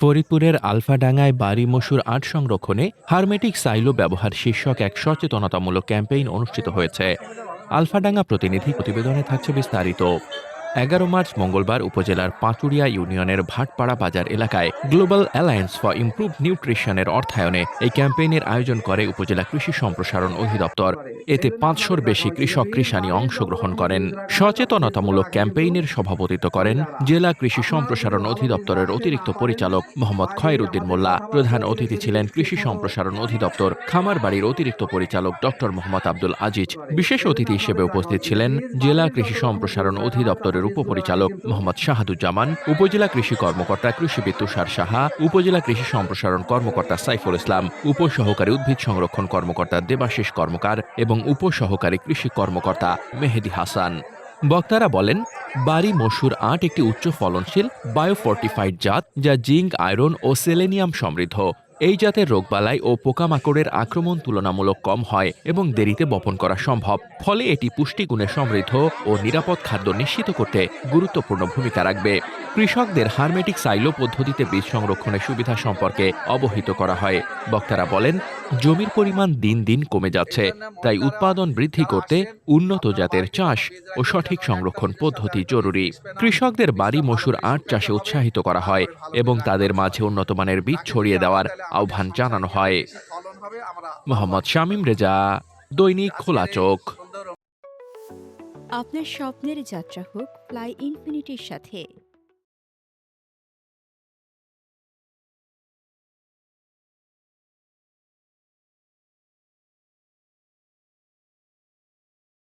ফরিদপুরের আলফাডাঙ্গায় বাড়ি মসুর আট সংরক্ষণে হারমেটিক সাইলো ব্যবহার শীর্ষক এক সচেতনতামূলক ক্যাম্পেইন অনুষ্ঠিত হয়েছে। আলফাডাঙ্গা প্রতিনিধি প্রতিবেদনে থাকছে বিস্তারিত। এগারো মার্চ মঙ্গলবার উপজেলার পাঁচুড়িয়া ইউনিয়নের ভাটপাড়া বাজার এলাকায় গ্লোবাল অ্যালায়েন্স ফর ইমপ্রুভ নিউট্রিশনের অর্থায়নে এই ক্যাম্পেইনের আয়োজন করে উপজেলা কৃষি সম্প্রসারণ অধিদপ্তর। এতে পাঁচশোর বেশি কৃষক কৃষানি অংশগ্রহণ করেন। সচেতনতামূলক ক্যাম্পেইনের সভাপতিত্ব করেন জেলা কৃষি সম্প্রসারণ অধিদপ্তরের অতিরিক্ত পরিচালক মোহাম্মদ খয়রুদ্দিন মোল্লা। প্রধান অতিথি ছিলেন কৃষি সম্প্রসারণ অধিদপ্তর খামারবাড়ির অতিরিক্ত পরিচালক ডক্টর মোহাম্মদ আব্দুল আজিজ। বিশেষ অতিথি হিসেবে উপস্থিত ছিলেন জেলা কৃষি সম্প্রসারণ অধিদপ্তরের উপপরিচালক মোহাম্মদ শাহাদুজ্জামান, উপজেলা কৃষি কর্মকর্তা কৃষিবিদ তুষার সাহা, উপজেলা কৃষি সম্প্রসারণ কর্মকর্তা সাইফুল ইসলাম, উপসহকারী উদ্ভিদ সংরক্ষণ কর্মকর্তা দেবাশিস কর্মকার এবং উপসহকারী কৃষি কর্মকর্তা মেহেদি হাসান। বক্তারা বলেন, বাড়ি মসুর আট একটি উচ্চ ফলনশীল, বায়োফর্টিফাইড জাত যা জিঙ্ক, আয়রন ও সেলেনিয়াম সমৃদ্ধ। এই জাতের রোগবালাই ও পোকামাকড়ের আক্রমণ তুলনামূলক কম হয় এবং দেরিতে বপন করা সম্ভব। ফলে এটি পুষ্টিগুণে সমৃদ্ধ ও নিরাপদ খাদ্য নিশ্চিত করতে গুরুত্বপূর্ণ ভূমিকা রাখবে। কৃষকদের হারমেটিক সাইলো পদ্ধতিতে বীজ সংরক্ষণের সুবিধা সম্পর্কে অবহিত করা হয়। বক্তারা বলেন, জমির পরিমাণ দিন দিন কমে যাচ্ছে, তাই উৎপাদন বৃদ্ধি করতে উন্নত জাতের চাষ ও সঠিক সংরক্ষণ পদ্ধতি জরুরি। কৃষকদের বাড়ি মসুর আট চাষে উৎসাহিত করা হয় এবং তাদের মাঝে উন্নত মানের বীজ ছড়িয়ে দেওয়ার আহ্বান জানানো হয়। মোহাম্মদ শামীম রেজা, দৈনিক খোলা চোখ। আপনার স্বপ্নের যাত্রা হোক, ফ্লাই ইনফিনিটির সাথে।